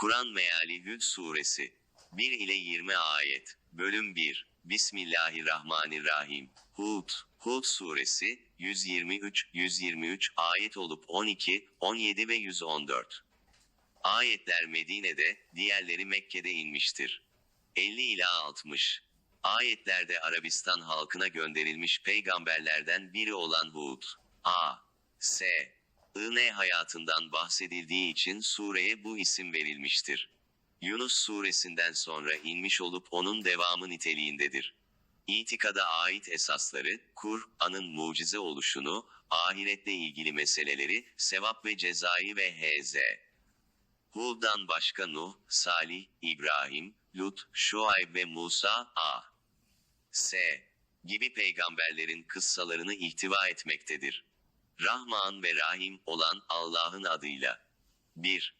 Kur'an Meali Hud Suresi 1 ile 20 ayet. Bölüm 1. Bismillahirrahmanirrahim. Hud, Hud Suresi 123 123 ayet olup 12, 17 ve 114. Ayetler Medine'de, diğerleri Mekke'de inmiştir. 50 ila 60. Ayetlerde Arabistan halkına gönderilmiş peygamberlerden biri olan Hud. A. S. I.N. hayatından bahsedildiği için sureye bu isim verilmiştir. Yunus suresinden sonra inmiş olup onun devamı niteliğindedir. İtikada ait esasları, Kur'an'ın mucize oluşunu, ahiretle ilgili meseleleri, sevap ve cezayı ve H.Z. Hud'dan başka Nuh, Salih, İbrahim, Lut, Şuayb ve Musa A. S. gibi peygamberlerin kıssalarını ihtiva etmektedir. Rahman ve Rahim olan Allah'ın adıyla. 1.